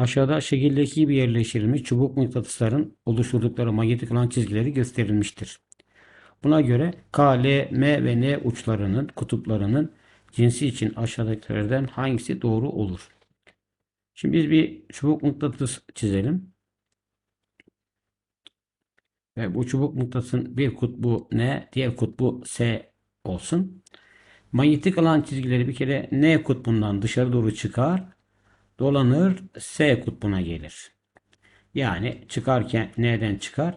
Aşağıda şekildeki gibi yerleştirilmiş çubuk mıknatısların oluşturdukları manyetik alan çizgileri gösterilmiştir. Buna göre K, L, M ve N uçlarının kutuplarının cinsi için aşağıdakilerden hangisi doğru olur? Şimdi biz bir çubuk mıknatıs çizelim. Ve bu çubuk mıknatısın bir kutbu N, diğer kutbu S olsun. Manyetik alan çizgileri bir kere N kutbundan dışarı doğru çıkar, dolanır, S kutbuna gelir. Yani çıkarken N'den çıkar,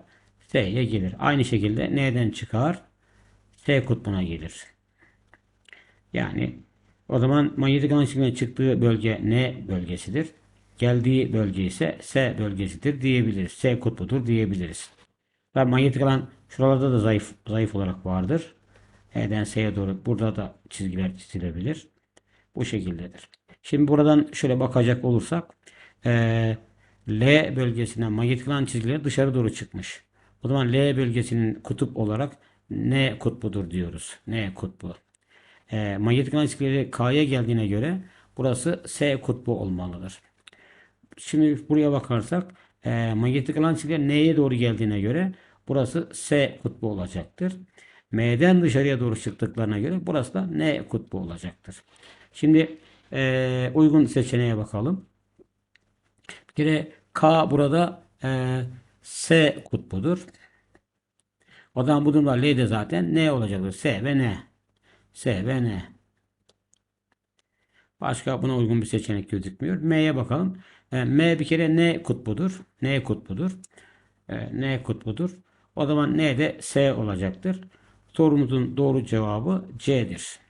S'ye gelir. Aynı şekilde N'den çıkar, S kutbuna gelir. Yani o zaman manyetik alan çıktığı bölge N bölgesidir. Geldiği bölge ise S bölgesidir diyebiliriz. S kutbudur diyebiliriz. Ve manyetik alan şuralarda da zayıf zayıf olarak vardır. E'den S'ye doğru burada da çizgiler çizilebilir. Bu şekildedir. Şimdi buradan şöyle bakacak olursak eee, L bölgesinden manyetik alan çizgileri dışarı doğru çıkmış. O zaman L bölgesinin kutup olarak N kutbudur diyoruz. N kutbu. Eee manyetik alan çizgileri K'ya geldiğine göre burası S kutbu olmalıdır. Şimdi buraya bakarsak e, manyetik alan çizgileri N'ye doğru geldiğine göre burası S kutbu olacaktır. M'den dışarıya doğru çıktıklarına göre burası da N kutbu olacaktır. Şimdi e, uygun seçeneğe bakalım. Bir K burada e, S kutbudur. O zaman bu durumda L de zaten N olacaktır. S ve N. S ve N. Başka buna uygun bir seçenek gözükmüyor. M'ye bakalım. E, M bir kere N kutbudur. N kutbudur. E, N kutbudur. O zaman N de S olacaktır. Sorumuzun doğru cevabı C'dir.